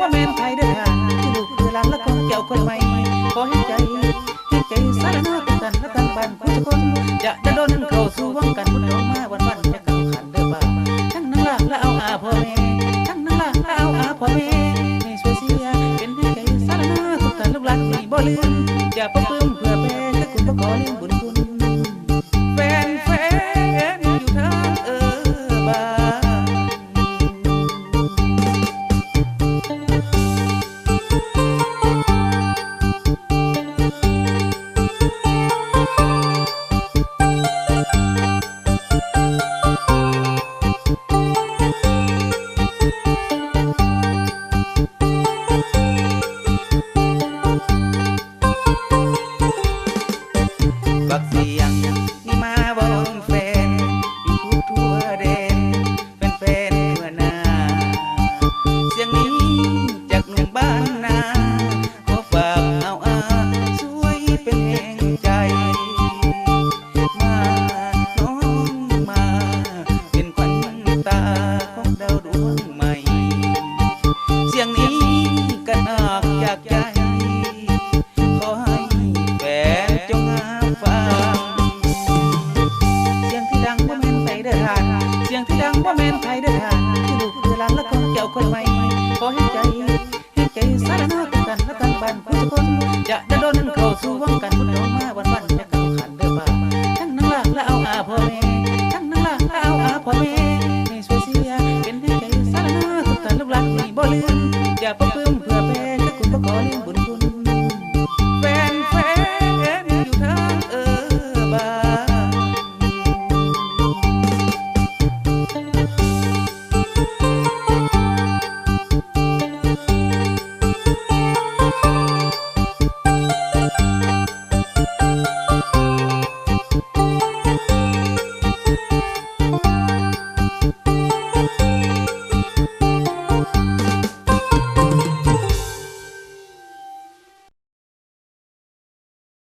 ว่าแมนไทยเด้อค่ะที่ลูกคือหลานและคนเกี่ยวคนใหม่ขอให้ใจให้ใจสารนาตุกันและตันบ้านผู้ทุกคนจะจะโดนเข้าสู่วังกันบุญน้องมาวันวันจะเก่าขันเด้อบ้าทั้งนั่งล่างและเอาอาพ่อแม่ทั้งนั่งล่างและเอาอาพ่อแม่ให้ช่วยเสียเป็นให้ใจสารนาตุกันลูกหลานไม่บ่ลืมอย่าประพฤติเพื่อแพ้ถ้าคุณก็ขอลืมบุญ เสียงนี้จากหนุ่มบ้านนาขอฝากเอาอาช่วยเป็นแห่งใจ มาน้องมา เป็นขวัญตาของดาวดวงใหม่ เสียงนี้กันออกจากใจ ขอให้แฟนจงหาฟัง เสียงที่ดังว่าแม่นไทยเด้อทาน เสียงที่ดังว่าแม่นไทยเด้อทานคือลูกคือหลานและคนเกี่ยวคนใหม่ ขอให้ใจให้ ใจสารนาทุกท่านและทางบ้านผู้คนจะจะโดนเข้าสู่วังการบุญดอามาวันวันจะเข้าขันเด้อบ่าทั้งนังลากและเอาอาพ่อแม่ทั้งนังลากและเอาอาพ่อแม่ให้ช่วยเสียเป็นให้ใจสารนาทุกท่านลูกหลานนี่บ่ลืมอย่าประพฤ